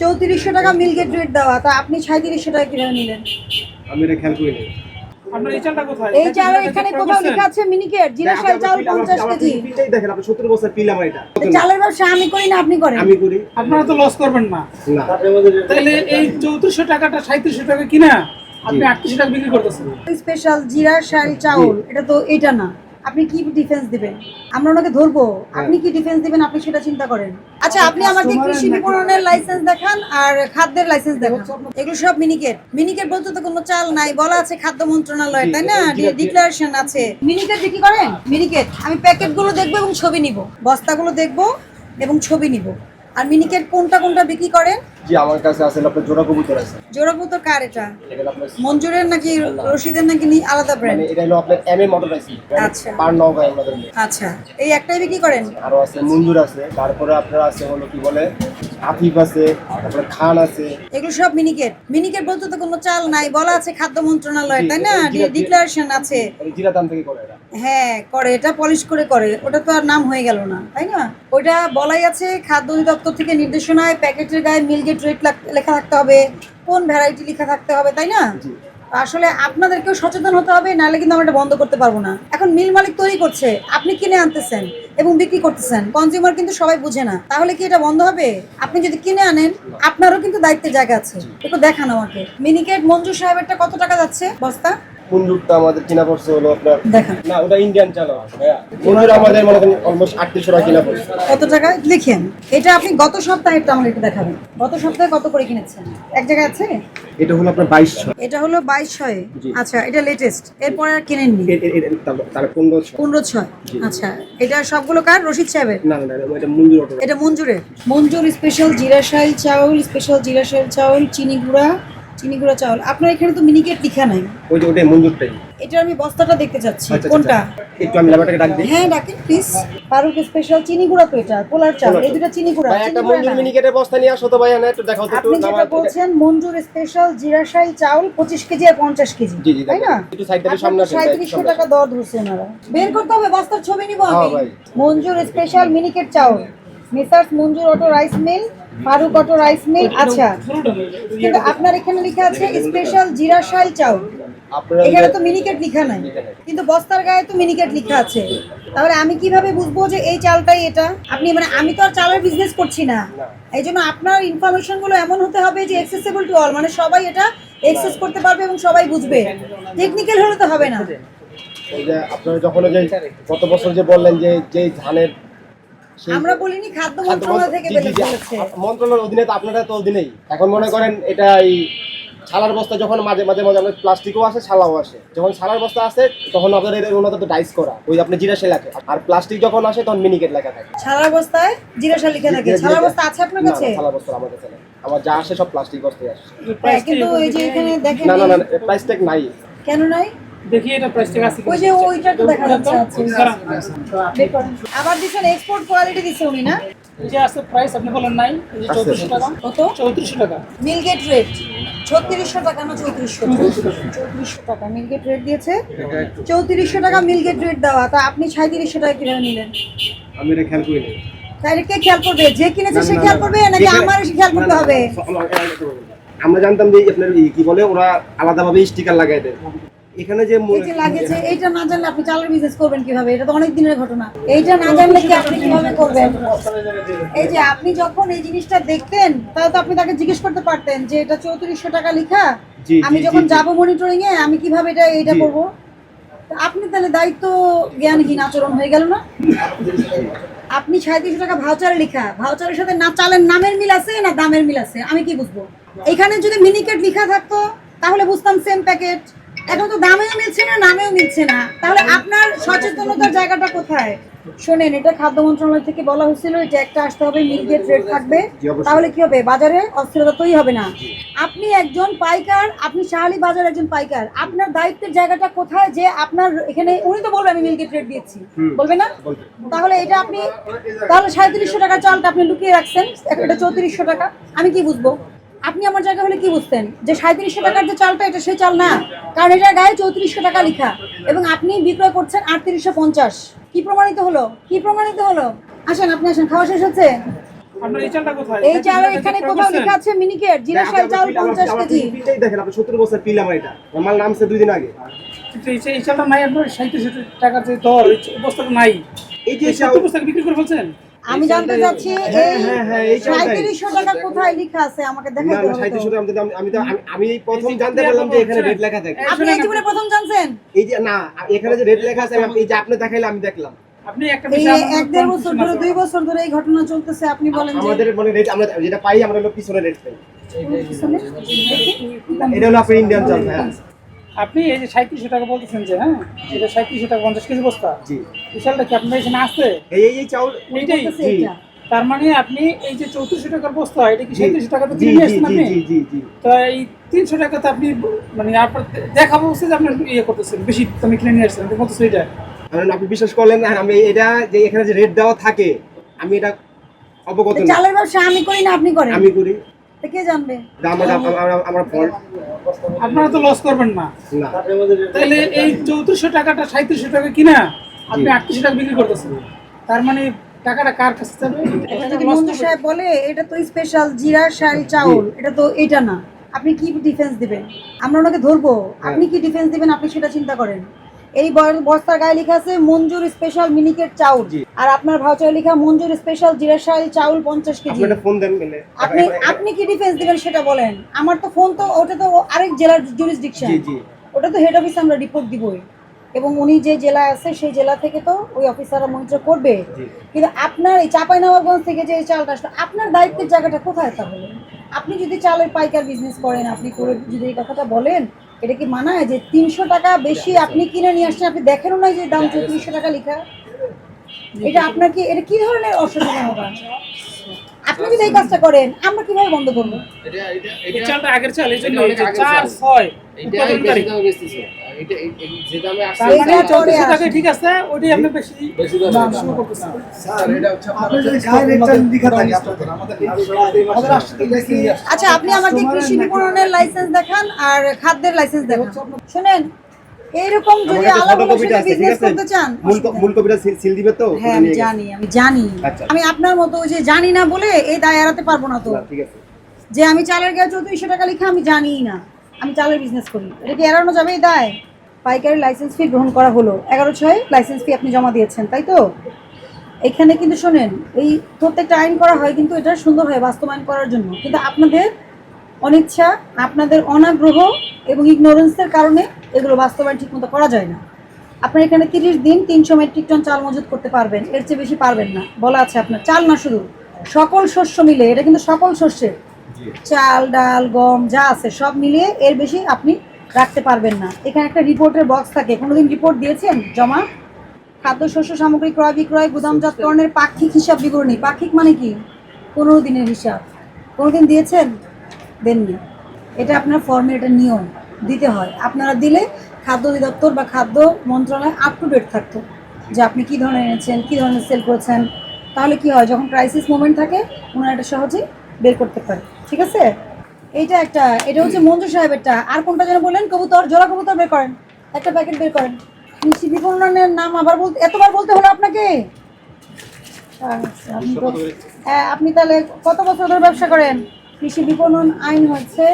চৌত্রিশশো টাকা মিল gate rate দেওয়া তা আপনি সাঁত্রিশশো টাকা কীভাবে নিলেন? আমি এটা খেয়াল করিনি। এই চালটা কোথায়? এই চাল এখানে কোথাও লেখা আছে মিনিকেট জিরা চাল চাউল পঞ্চাশ কেজি। পিলটাই দেখেন আপনি সত্তর বছর পিল আমার এটা চালের ব্যবসা আমি করি না আপনি করেন। আমি করি। আপনারা তো লস করবেন না। না। তাহলে এই টাকাটা সাঁত্রিশশো টাকা কিনা? আপনি আটত্রিশশো টাকা বিক্রি করতেছেন। স্পেশাল জিরা শাল চাউল এটা তো এটা না। আপনি কি ডিফেন্স দিবেন? আমরা ওনাকে ধরবো। আপনি কি ডিফেন্স দিবেন? আপনি সেটা চিন্তা করেন। আচ্ছা আপনি আমাকে কৃষি বিপণনের লাইসেন্স দেখান আর খাদ্যের লাইসেন্স দেখান। এগুলো সব মিনিকেট মিনিকেট বলতে তো কোনো চাল নাই বলা আছে খাদ্য মন্ত্রণালয় তাই না? ডিক্লারেশন আছে। মিনিকেট বিক্রি করেন? মিনিকেট আমি প্যাকেটগুলো দেখব এবং ছবি নিব। বস্তাগুলো দেখব এবং ছবি নিব। আর মিনিকেট কোনটা কোনটা বিক্রি করেন? জি আমার কাছে আছে আপনার জোড়া কবুতর আছে? জোড়াপুতো কার এটা? মঞ্জুরের নাকি রশিদের নাকি আলাদা ব্র্যান্ড এটা হলো আপনার এম এ মোটর আছে। আচ্ছা। পার নগায় আমাদের আচ্ছা। এই একটাই বিক্রি করেন? আরও আছে মঞ্জুর আছে তারপরে আপনার আছে হলো কি বলে? আফিফ আছে তারপরে খান আছে। এগুলো সব মিনিকেট। মিনিকেট বলতে তো কোনো চাল নাই বলা আছে খাদ্য মন্ত্রণালয় তাই না। ডিক্লারেশন আছে। এটা জিরা দাম থেকে করে এটা হ্যাঁ করে এটা পলিশ করে করে ওটা তো আর নাম হয়ে গেল না তাই না? ওইটা বলাই আছে খাদ্য অধিদপ্তর থেকে নির্দেশনায় প্যাকেটের গায়ে মিলগেট রেট লেখা থাকতে হবে কোন ভ্যারাইটি লেখা থাকতে হবে তাই না? আসলে আপনাদেরকেও সচেতন হতে হবে নাহলে কিন্তু আমরা এটা বন্ধ করতে পারব না। এখন মিল মালিক তৈরি করছে আপনি কিনে আনতেছেন। এবং বিক্রি করতেছেন। কনজিউমার কিন্তু সবাই বুঝে না। তাহলে কি এটা বন্ধ হবে? আপনি যদি কিনে আনেন, আপনারও কিন্তু দায়িত্বের জায়গা আছে। একটু দেখান আমাকে। মিনিকেট মঞ্জু সাহেবেরটা কত টাকা যাচ্ছে বস্তা? আমাদের কিনা পড়ছে হলো আপনার না ওটা ইন্ডিয়ান চাল ভাইয়া। মঞ্জুর আমাদের মনে করেন অলমোস্ট আটত্রিশশো টাকা কিনা পড়ছে। কত টাকা? লিখেন। এটা আপনি গত সপ্তাহেরটা আমাকে একটু দেখাবেন। গত সপ্তাহে কত করে কিনেছেন? এক জায়গায় আছে? এটা হলো আপনার বাইশশো। এটা হলো বাইশ ছয় আচ্ছা এটা লেটেস্ট এরপরে আর কিনেননি? পনেরোশো। পনেরো ছয় আচ্ছা এটা সবগুলো কার? রশিদ সাহেবের? না না না এটা মঞ্জুর এটা মঞ্জুরের। মঞ্জুর স্পেশাল জিরা শাইল চাউল স্পেশাল জিরা শাইল চাউল চিনি গুঁড়া চিনি গুঁড়া চাউল। আপনার এখানে তো মিনিকেট লেখা নাই। ওই যে ওটাই মঞ্জুরটাই। এটা আমি বস্তাটা দেখতে চাচ্ছি। আচ্ছা, কোনটা আচ্ছা। একটু আমি লেবারটাকে ডাক দিই। হ্যাঁ ডাকেন প্লিজ ফারুক স্পেশাল চিনি গুঁড়া তো এটা পোলার চাল। এই দুটো চিনি গুঁড়া ভাই একটা মঞ্জুর মিনিকেটের বস্তা নিয়ে আসো তো ভাই না একটু দেখাও তো আপনি যেটা বলছেন মঞ্জুর স্পেশাল জিরা শাইল চাউল পঁচিশ কেজি আর পঞ্চাশ কেজি। জি, জি, তাই না? একটু side থেকে সামনে আসেন, ভাই, সাঁত্রিশশো সামনে টাকা দর ধরছে ওনারা বের করতে হবে বস্তার ছবি নিব হ্যাঁ, আমি মঞ্জুর স্পেশাল মিনিকেট চাউল। Messrs Manjur auto rice mill Faruk auto rice mill আচ্ছা। কিন্তু আপনার এখানে লেখা আছে স্পেশাল জিরা শাইল চাউল। এখানে তো মিনিকেট লেখা নাই। কিন্তু বস্তার গায়ে তো মিনিকেট লেখা আছে। তাহলে আমি কীভাবে বুঝব যে এই চালটাই এটা? আপনি মানে আমি তো আর চালের বিজনেস করছি না। এই জন্য আপনার ইনফরমেশনগুলো এমন হতে হবে যে অ্যাক্সেসিবল টু অল মানে সবাই এটা অ্যাক্সেস করতে পারবে এবং সবাই বুঝবে। টেকনিক্যাল হলে তো হবে না। ওই যে আপনারা যখন যে গত বছর যে বললেন যে যে ধানের আমরা বলিনি খাদ্য মন্ত্রণালয় থেকে মন্ত্রণালয়ের অধীনে তো আপনারা তো অধীনেই। এখন মনে করেন এটা এই ছালার বস্তা যখন মাঝে মাঝে মাঝে আপনার প্লাস্টিকও আসে ছালাও আসে। যখন ছালার বস্তা আসে তখন আপনাদের ওনাদের তো ডাইস করা। ওই আপনি জিরা সে লেখে। আর প্লাস্টিক যখন আসে তখন মিনিকেট লেখা থাকে। ছালার অবস্থায় জিরাশা লিখে থাকে। ছালার। অবস্থা আছে আপনার কাছে? ছালার বস্তা আমার কাছে আমার যা আসে সব প্লাস্টিক বস্তায় আসে। কিন্তু এই যে এখানে দেখেন না না না ট্যাগ নাই। কেন নাই? দেখি এটা প্রাইস থেকে আছে ওই যে ওইটা তো দেখা যাচ্ছে করেন। আবার দিচ্ছেন এক্সপোর্ট কোয়ালিটি দিচ্ছে উনি না? এই যে আছে প্রাইস আপনি বলেন নাই এই যে টাকা। কত? টাকা। মিলগেট রেট ছত্রিশশো টাকা না টাকা মিলগেট রেট দিয়েছে। চৌত্রিশশো টাকা মিলগেট রেট দেওয়া তা আপনি সাঁত্রিশশো টাকা কীভাবে নিলেন? আমি এটা খেয়াল করিনি। তাহলে কে খেয়াল করবে? যে কিনেছে সে খেয়াল করবে নাকি আমার খেয়াল করতে হবে? আমরা জানতাম যে আপনার কি বলে ওরা আলাদাভাবে স্টিকার লাগাই দেয়। এখানে যে লাগেছে এইটা না জানলে আপনি চালের বিজনেস করবেন কীভাবে? এটা তো অনেক দিনের ঘটনা। এইটা না জানলে কি আপনি কীভাবে করবেন? এই যে আপনি যখন এই জিনিসটা দেখতেন তাহলে তো আপনি তাকে জিজ্ঞেস করতে পারতেন যে এটা চৌত্রিশশো টাকা লেখা? আমি যখন। যাব মনিটরিং এ আমি কীভাবে এটা এটা করব? আপনি তাহলে দায়িত্ব জ্ঞানহীন আচরণ হয়ে গেল না? আপনি সাঁত্রিশশো টাকা ভাউচারে লেখা। ভাউচারের সাথে না চালের নামের মিল আছে না দামের মিল আছে? আমি কি বুঝব? এখানে যদি মিনিকেট লেখা থাকতো তাহলে বুঝতাম সেম প্যাকেট এখন তো দামেও মিলছে না নামেও মিলছে না। তাহলে আপনার সচেতনতার জায়গাটা কোথায়? শোনেন এটা খাদ্য মন্ত্রণালয় থেকে বলা হয়েছিল এটা একটা আসতে হবে মিলগেট রেট থাকবে। তাহলে কি হবে? বাজারে অস্থিরতা তৈরি হবে না। আপনি একজন পাইকার আপনি শাহালি বাজার একজন পাইকার। আপনার দায়িত্বের জায়গাটা কোথায় যে আপনার এখানে উনি তো বলবে আমি মিলগেট রেট দিয়েছি। বলবে না? তাহলে এটা আপনি তাহলে সাঁত্রিশশো টাকা চালটা আপনি লুকিয়ে রাখছেন এটা চৌত্রিশশো টাকা। আমি কি বুঝব? আপনি আমার জায়গা হলে কি বুঝতেন? যে সাঁত্রিশশো টাকার যে চালটা এটা সেই চাল না। কারণ এটার গায়ে চৌত্রিশশো টাকা লেখা। এবং আপনি বিক্রয় করছেন আটত্রিশশো পঞ্চাশ। কি প্রমাণিত হলো? কি প্রমাণিত হলো? আসেন আপনি আসেন খাওয়া শেষ হচ্ছে? আপনার এই চালটা কোথায়? এই চাল এখানে কোথাও লেখা আছে মিনিকেট জিরা শাল চাউল পঞ্চাশ কেজি। দেখেন আপনি সত্তর বছর পিল আমার এটা। আমার নামছে দুই দিন আগে। এই এই চালটা নাই আপনার সাঁত্রিশ টাকার যে দর অবস্থাটা নাই। এই যে এই সত্তর বস্তা বিক্রি করে ফেলছেন? আমি জানতে চাচ্ছি হ্যাঁ, এই এই চালটাই। সাঁত্রিশশো টাকা কোথায় লেখা আছে আমাকে না হবে সাঁত্রিশশো তো। টাকা আমি আমি আমি- আমি এই প্রথম জানতে পারলাম যে এখানে রেট লেখা থাকে। আপনি এই জীবনে প্রথম জানছেন? এই যে না এখানে যে রেট লেখা আছে আমি- এই যে আপনি দেখাইলে আমি দেখলাম। আপনি একটা বিষয় এক দেড় বছর ধরে দুই বছর ধরে এই ঘটনা চলতেছে আপনি বলেন আমাদের মানে রেট আমরা যেটা পাই আমরা হলো পিছনে রেট পাই এটা হলো আপনার ইন্ডিয়ান চাল হ্যাঁ। আপনি এই যে সাঁত্রিশশো টাকা বলতেছেন যে হ্যাঁ? এটা সাঁত্রিশশো টাকা পঞ্চাশ কেজি বস্তা। জি। এই চালটা কি আপনার এখানে আছে? এই এই- এই চাউল এইটাই। তার মানে আপনি এই যে চৌত্রিশশো টাকার বস্তা এটা কি সাঁত্রিশশো টাকাতে জি কিনে আসছেন আপনি? জি জি জি। তো এই তিনশো টাকাতে আপনি মানে আপনার দেখাবো হচ্ছে যে আপনি ইয়ে করতেছেন বেশি দামে কিনে নিয়ে আসছেন এটা। কারণ আপনি বিশ্বাস করলেন না আমি এটা যে এখানে যে রেট দেওয়া থাকে আমি এটা অবগত চালের ব্যবসা আমি করি না আপনি করেন। আমি করি। তো কে জানবে? আমার আপনারা তো লস করবেন না। তাহলে এই চৌত্রিশশো টাকাটা সাঁত্রিশশো টাকা কিনা আপনি আটত্রিশশো টাকা বিক্রি করতেছেন। তার মানে টাকাটা কার কাছে যাবে? এটা যদি সাহেব বলে এটা তো স্পেশাল জিরা শাল চাউল এটা তো এটা না। আপনি কি ডিফেন্স দিবেন? আমরা ওনাকে ধরবো। আপনি কি ডিফেন্স দিবেন? আপনি সেটা চিন্তা করেন। এই বস্তার গায়ে লেখা আছে মঞ্জুর স্পেশাল মিনিকেট চাউল। আর আপনার ভাউচারে লেখা মঞ্জুর স্পেশাল জিরা শাল চাউল পঞ্চাশ কেজি। আপনি ফোন দেন গেলে আপনি আপনি কি ডিফেন্স দিবেন সেটা বলেন। আমার তো ফোন তো ওটা তো আরেক জেলার জুরিসডিকশন জি জি। ওটা তো হেড অফিসে আমরা রিপোর্ট দিবই। এবং উনি যে জেলায় আছে সেই জেলা থেকে তো ওই অফিসাররা মনিটর করবে। কিন্তু আপনার এই চাঁপাইনবাবগঞ্জ থেকে যে চালটা আসলো আপনার দায়িত্বের জায়গাটা কোথায় তাহলে? আপনি যদি চালের পাইকার বিজনেস করেন আপনি করে যদি এই কথাটা বলেন এটা কি মানায় যে তিনশো টাকা বেশি আপনি কিনে নিয়ে আসছেন? আপনি দেখেনও না যে দাম চৌত্রিশশো টাকা লেখা। এটা আপনার কি এটা কি ধরনের অসচেতনতা আপনি যদি এই কাজটা করেন আমরা কীভাবে বন্ধ করব? আগের চাল এই জন্য চার ছয় ঠিক আছে আপনি বেশি দাম শুরু করতেছেন আচ্ছা আপনি আমাকে কৃষি বিপণনের লাইসেন্স দেখান আর খাদ্যের লাইসেন্স দেখান। শুনেন এইরকম যদি আলাদা কাছে ফটোকপিটা আছে ঠিক বিজনেস করতে চান মূল মূল কপিটা সিল- সিল দিবে তো? হ্যাঁ আমি জানি আমি জানি। আচ্ছা। আমি আপনার মতো যে জানি না বলে এই দায় এড়াতে পারব না তো। ঠিক আছে। যে আমি চালের গায়ে চৌত্রিশশো টাকা লিখে আমি জানিই না। আমি চালের বিজনেস করি। এটা কি এড়ানো যাবে? এই দায় পাইকারি লাইসেন্স ফি গ্রহণ করা হলো। এগারো ছয় লাইসেন্স ফি আপনি জমা দিয়েছেন, তাই তো? এখানে কিন্তু শোনেন, এই প্রত্যেকটা আইন করা হয় কিন্তু এটা সুন্দর হয় বাস্তবায়ন করার জন্য। কিন্তু আপনাদের অনিচ্ছা, আপনাদের অনাগ্রহ এবং ইগনোরেন্সের কারণে এগুলো বাস্তবায়ন ঠিকমতো করা যায় না। আপনার এখানে তিরিশ দিন তিনশো মেট্রিক টন চাল মজুত করতে পারবেন। এর চেয়ে বেশি পারবেন না। বলা আছে আপনার, চাল না শুধু, সকল শস্য মিলে, এটা কিন্তু সকল শস্যের। চাল ডাল গম যা আছে সব মিলিয়ে এর বেশি আপনি রাখতে পারবেন না। এখানে একটা রিপোর্টের বক্স থাকে। কোনোদিন রিপোর্ট দিয়েছেন? জমা? খাদ্যশস্য সামগ্রী ক্রয় বিক্রয় গুদামজাতকরণের পাক্ষিক হিসাব বিবরণী। পাক্ষিক মানে কি? পনেরো দিনের হিসাব। কোনোদিন দিয়েছেন? দেননি। এটা আপনার ফর্মে এটা নিয়ম। দিতে হয়। আপনারা দিলে খাদ্য অধিদপ্তর বা খাদ্য মন্ত্রণালয় আপ টু ডেট থাকতো। যে আপনি কী ধরনের এনেছেন কী ধরনের সেল করেছেন। তাহলে কি হয়? যখন ক্রাইসিস মোমেন্ট থাকে ওনারা এটা সহজেই বের করতে পারে। ঠিক আছে? এইটা একটা এটা হচ্ছে মঞ্জু সাহেবেরটা। আর কোনটা যেন বললেন? কবুতর জোড়া কবুতর বের করেন। একটা প্যাকেট বের করেন। কৃষি বিপণনের নাম আবার বলতে এতবার বলতে হলো আপনাকে? আচ্ছা, হ্যাঁ আপনি তাহলে কত বছর ধরে ব্যবসা করেন? কৃষি বিপণন আইন হচ্ছে